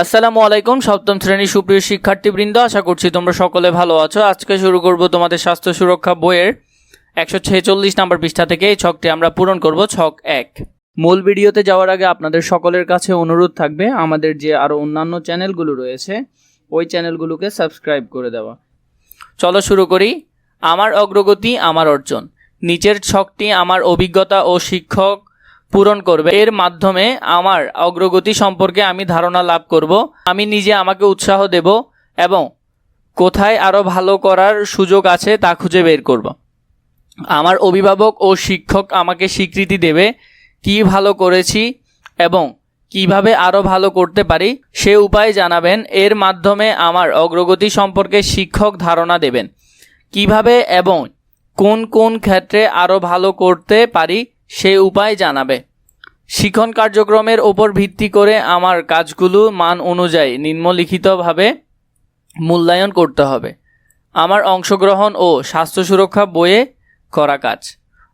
আসসালামু আলাইকুম, সপ্তম শ্রেণির সুপ্রিয় শিক্ষার্থীবৃন্দ, আশা করছি তোমরা সকলে ভালো আছো। আজকে শুরু করব তোমাদের স্বাস্থ্য সুরক্ষা বইয়ের একশো ছেচল্লিশ নম্বর পৃষ্ঠা থেকে। এই ছকটি আমরা পূরণ করব, ছক এক। মূল ভিডিওতে যাওয়ার আগে আপনাদের সকলের কাছে অনুরোধ থাকবে, আমাদের যে আরও অন্যান্য চ্যানেলগুলো রয়েছে, ওই চ্যানেলগুলোকে সাবস্ক্রাইব করে দেওয়া। চলো শুরু করি। আমার অগ্রগতি, আমার অর্জন। নিচের ছকটি আমার অভিজ্ঞতা ও শিক্ষক পূরণ করবে। এর মাধ্যমে আমার অগ্রগতি সম্পর্কে আমি ধারণা লাভ করব। আমি নিজে আমাকে উৎসাহ দেব এবং কোথায় আরও ভালো করার সুযোগ আছে তা খুঁজে বের করব। আমার অভিভাবক ও শিক্ষক আমাকে স্বীকৃতি দেবে কি ভালো করেছি এবং কীভাবে আরও ভালো করতে পারি সে উপায় জানাবেন। এর মাধ্যমে আমার অগ্রগতি সম্পর্কে শিক্ষক ধারণা দেবেন। কীভাবে এবং কোন কোন ক্ষেত্রে আরও ভালো করতে পারি সে উপায় জানাবে। শিখন কার্যক্রমের ওপর ভিত্তি করে আমার কাজগুলো মান অনুযায়ী নিম্নলিখিতভাবে মূল্যায়ন করতে হবে। আমার অংশগ্রহণ ও স্বাস্থ্য সুরক্ষা বইয়ে করা কাজ।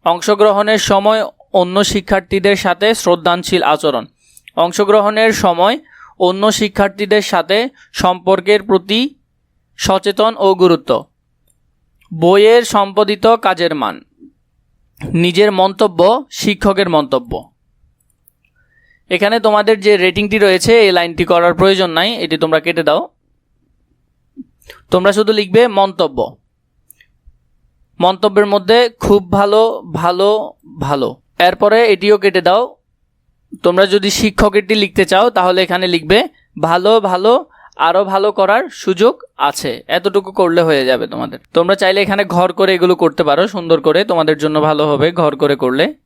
অংশগ্রহণের সময় অন্য শিক্ষার্থীদের সাথে শ্রদ্ধানশীল আচরণ। অংশগ্রহণের সময় অন্য শিক্ষার্থীদের সাথে সম্পর্কের প্রতি সচেতন ও গুরুত্ব। বইয়ের সম্পাদিত কাজের মান। নিজের মন্তব্য, শিক্ষকের মন্তব্য। এখানে তোমাদের যে রেটিংটি রয়েছে, এই লাইনটি করার প্রয়োজন নাই, এটি তোমরা কেটে দাও। তোমরা শুধু লিখবে মন্তব্য। মন্তব্যের মধ্যে খুব ভালো ভালো ভালো। এরপরে এটিও কেটে দাও। তোমরা যদি শিক্ষকেরটি লিখতে চাও, তাহলে এখানে লিখবে, ভালো ভালো আরও ভালো করার সুযোগ আছে। এতটুকু করলে হয়ে যাবে তোমাদের। তোমরা চাইলে এখানে ঘর করে এগুলো করতে পারো, সুন্দর করে। তোমাদের জন্য ভালো হবে ঘর করে করলে।